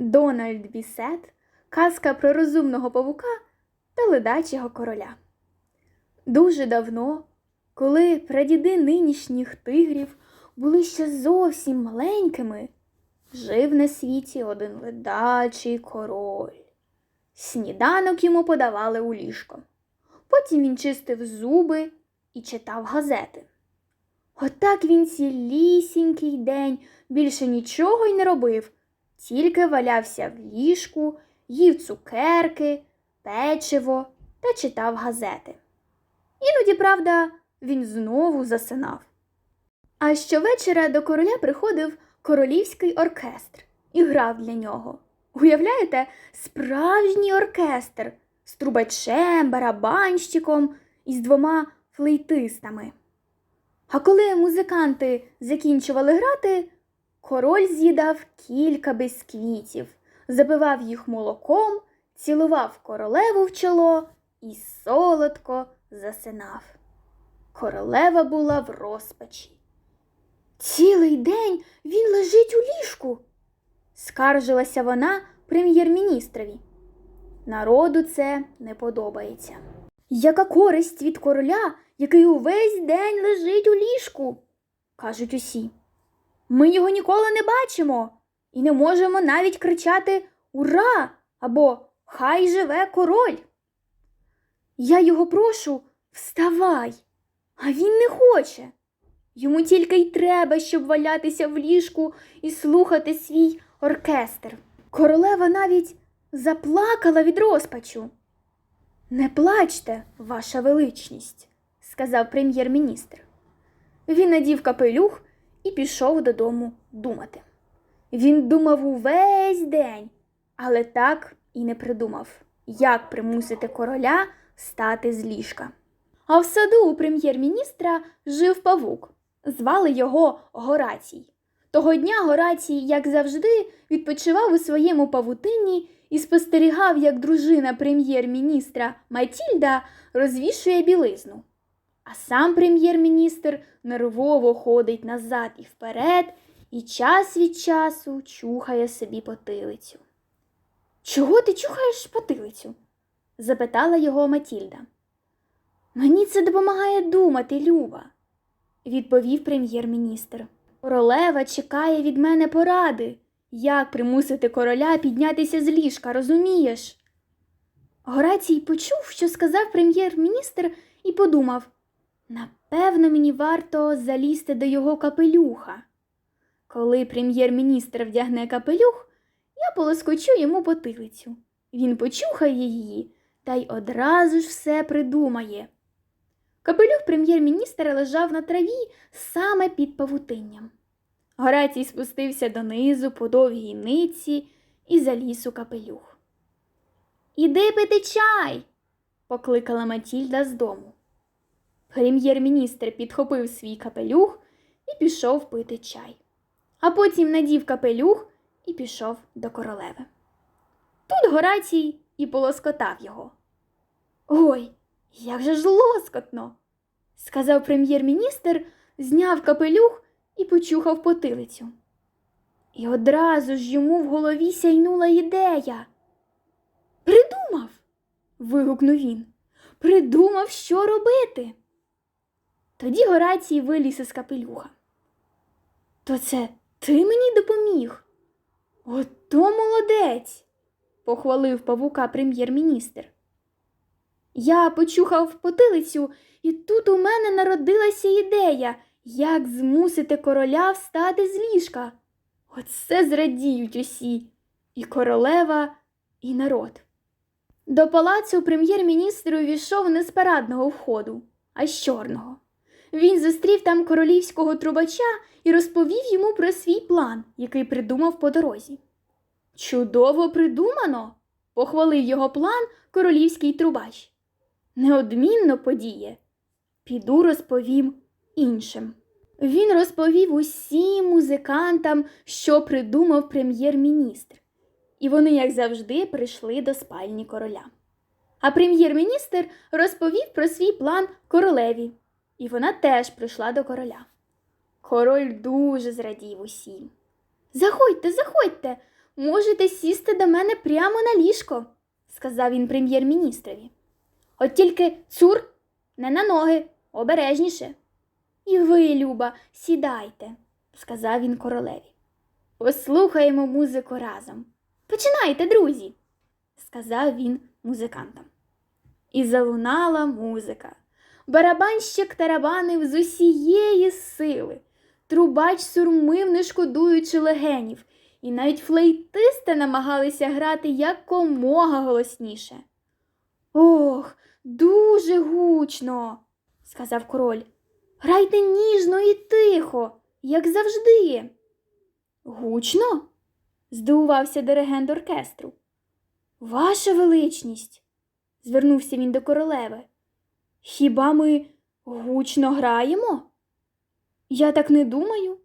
Дональд Бісет, казка про розумного павука та ледачого короля. Дуже давно, коли прадіди нинішніх тигрів були ще зовсім маленькими, жив на світі один ледачий король. Сніданок йому подавали у ліжко. Потім він чистив зуби і читав газети. Отак він цілісінький день більше нічого й не робив, тільки валявся в ліжку, їв цукерки, печиво та читав газети. Іноді, правда, він знову засинав. А щовечора до короля приходив королівський оркестр і грав для нього. Уявляєте, справжній оркестр з трубачем, барабанщиком і з двома флейтистами. А коли музиканти закінчували грати, король з'їдав кілька бісквітів, запивав їх молоком, цілував королеву в чоло і солодко засинав. Королева була в розпачі. Цілий день він лежить у ліжку, скаржилася вона прем'єр-міністрові. Народу це не подобається. Яка користь від короля, який увесь день лежить у ліжку? кажуть усі. Ми його ніколи не бачимо і не можемо навіть кричати Ура! або Хай живе король. Я його прошу, вставай, а він не хоче. Йому тільки й треба, щоб валятися в ліжку і слухати свій оркестр. Королева навіть заплакала від розпачу. Не плачте, ваша величність, сказав прем'єр-міністр. Він надів капелюх і пішов додому думати. Він думав увесь день, але так і не придумав, як примусити короля встати з ліжка. А в саду у прем'єр-міністра жив павук. Звали його Горацій. Того дня Горацій, як завжди, відпочивав у своєму павутинні і спостерігав, як дружина прем'єр-міністра Матільда розвішує білизну. А сам прем'єр-міністр нервово ходить назад і вперед і час від часу чухає собі потилицю. Чого ти чухаєш потилицю? запитала його Матільда. Мені це допомагає думати, Люба, відповів прем'єр-міністр. Королева чекає від мене поради, як примусити короля піднятися з ліжка, розумієш? Горацій почув, що сказав прем'єр-міністр, і подумав напевно, мені варто залізти до його капелюха. Коли прем'єр-міністр вдягне капелюх, я полоскочу йому потилицю. Він почухає її та й одразу ж все придумає. Капелюх прем'єр-міністра лежав на траві саме під павутинням. Горацій спустився донизу по довгій ниці і заліз у капелюх. Іди пити чай, покликала Матільда з дому. Прем'єр-міністр підхопив свій капелюх і пішов пити чай, а потім надів капелюх і пішов до королеви. Тут Горацій і полоскотав його. Ой, як же ж лоскотно, сказав прем'єр-міністр, зняв капелюх і почухав потилицю. І одразу ж йому в голові сяйнула ідея. Придумав. вигукнув він. Придумав, що робити. Тоді Горацій виліз із капелюха. То це ти мені допоміг? Ото молодець, похвалив павука прем'єр-міністр. Я почухав потилицю, і тут у мене народилася ідея, як змусити короля встати з ліжка. Оце зрадіють усі і королева, і народ. До палацу прем'єр-міністр увійшов не з парадного входу, а з чорного. Він зустрів там королівського трубача і розповів йому про свій план, який придумав по дорозі. Чудово придумано, похвалив його план королівський трубач. Неодмінно подіє. Піду розповім іншим. Він розповів усім музикантам, що придумав прем'єр-міністр, і вони, як завжди, прийшли до спальні короля. А прем'єр-міністр розповів про свій план королеві, і вона теж прийшла до короля. Король дуже зрадів усім. Заходьте, заходьте, можете сісти до мене прямо на ліжко, сказав він прем'єр-міністрові. От тільки цур, не на ноги, обережніше. І ви, Люба, сідайте, сказав він королеві. Послухаємо музику разом. Починайте, друзі, сказав він музикантам. І залунала музика. Барабанщик тарабанив з усієї сили. Трубач сурмив, не шкодуючи легенів, і навіть флейтисти намагалися грати якомога голосніше. Ох, дуже гучно, сказав король. Грайте ніжно і тихо, як завжди. Гучно? здивувався диригент оркестру. Ваша величність, звернувся він до королеви. Хіба ми гучно граємо? Я так не думаю,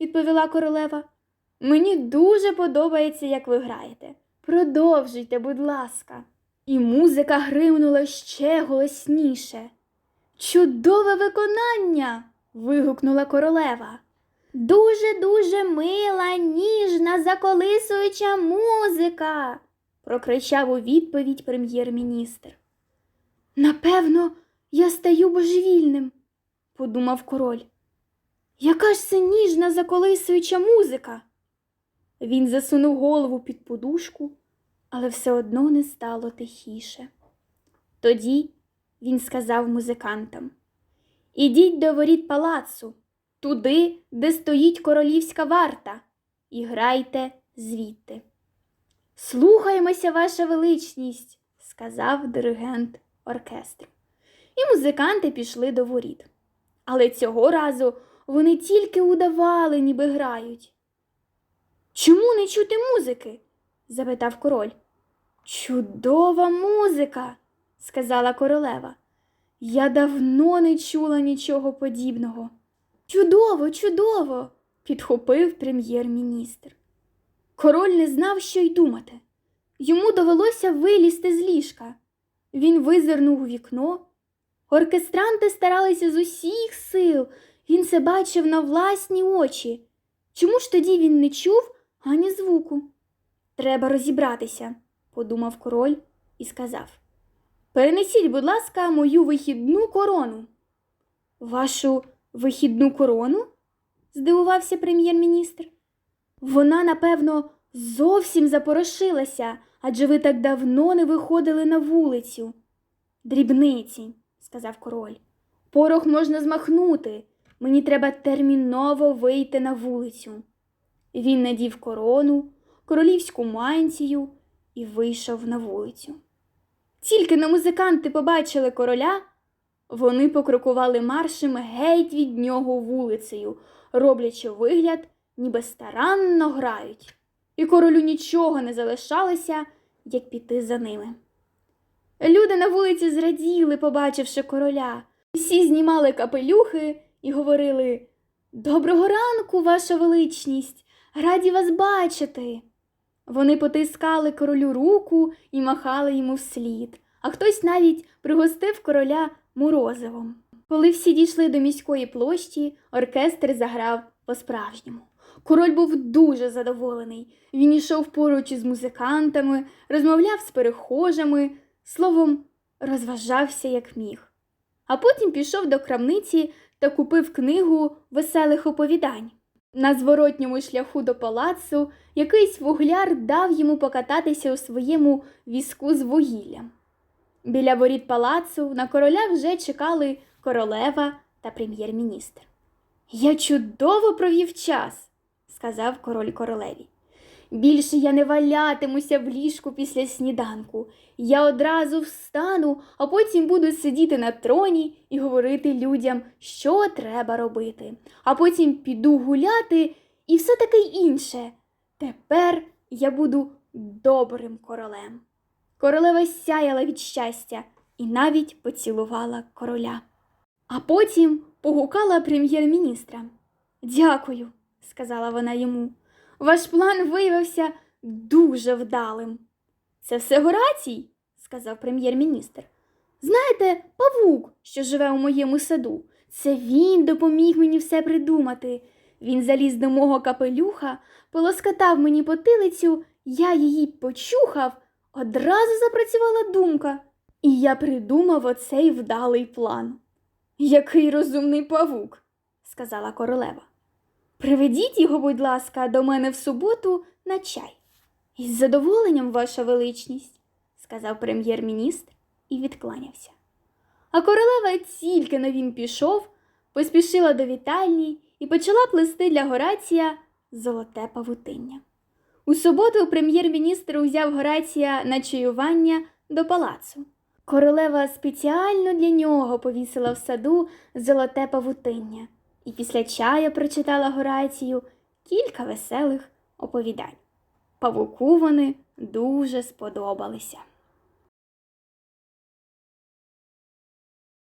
відповіла королева. Мені дуже подобається, як ви граєте. Продовжуйте, будь ласка. І музика гримнула ще голосніше. Чудове виконання. вигукнула королева. Дуже дуже мила, ніжна, заколисуюча музика, прокричав у відповідь прем'єр-міністр. Напевно, я стаю божевільним, подумав король. Яка ж це ніжна заколисуюча музика? Він засунув голову під подушку, але все одно не стало тихіше. Тоді він сказав музикантам Ідіть до воріт палацу, туди, де стоїть королівська варта, і грайте звідти. Слухаємося, ваша величність, сказав диригент оркестру. І музиканти пішли до воріт. Але цього разу вони тільки удавали, ніби грають. Чому не чути музики? запитав король. Чудова музика, сказала королева. Я давно не чула нічого подібного. Чудово, чудово, підхопив прем'єр-міністр. Король не знав, що й думати. Йому довелося вилізти з ліжка. Він визирнув у вікно. Оркестранти старалися з усіх сил, він це бачив на власні очі. Чому ж тоді він не чув ані звуку? Треба розібратися, подумав король і сказав. Перенесіть, будь ласка, мою вихідну корону. Вашу вихідну корону? здивувався прем'єр-міністр. Вона, напевно, зовсім запорошилася, адже ви так давно не виходили на вулицю. Дрібниці, сказав король. Порох можна змахнути. Мені треба терміново вийти на вулицю. Він надів корону, королівську мантію і вийшов на вулицю. Тільки на музиканти побачили короля, вони покрокували маршем геть від нього вулицею, роблячи вигляд, ніби старанно грають. І королю нічого не залишалося, як піти за ними. Люди на вулиці зраділи, побачивши короля. Всі знімали капелюхи і говорили Доброго ранку, ваша величність, раді вас бачити. Вони потискали королю руку і махали йому вслід, а хтось навіть пригостив короля морозивом. Коли всі дійшли до міської площі, оркестр заграв по-справжньому. Король був дуже задоволений. Він йшов поруч із музикантами, розмовляв з перехожими, словом, розважався як міг. А потім пішов до крамниці та купив книгу веселих оповідань. На зворотньому шляху до палацу якийсь вугляр дав йому покататися у своєму візку з вугіллям. Біля воріт палацу на короля вже чекали королева та прем'єр-міністр. Я чудово провів час, сказав король королеві. Більше я не валятимуся в ліжку після сніданку. Я одразу встану, а потім буду сидіти на троні і говорити людям, що треба робити. А потім піду гуляти і все таке інше. Тепер я буду добрим королем. Королева сяяла від щастя і навіть поцілувала короля. А потім погукала прем'єр-міністра. Дякую, сказала вона йому. Ваш план виявився дуже вдалим. Це все Горацій, сказав прем'єр-міністр. Знаєте, павук, що живе у моєму саду, це він допоміг мені все придумати. Він заліз до мого капелюха, полоскатав мені потилицю я її почухав, одразу запрацювала думка, і я придумав оцей вдалий план. Який розумний павук, сказала королева. Приведіть його, будь ласка, до мене в суботу на чай. Із задоволенням, ваша величність, сказав прем'єр-міністр і відкланявся. А королева тільки но він пішов, поспішила до вітальні і почала плести для Горація золоте павутиння. У суботу прем'єр-міністр узяв Горація на чаювання до палацу. Королева спеціально для нього повісила в саду золоте павутиння і після чаю прочитала Горацію кілька веселих оповідань. Павуку вони дуже сподобалися.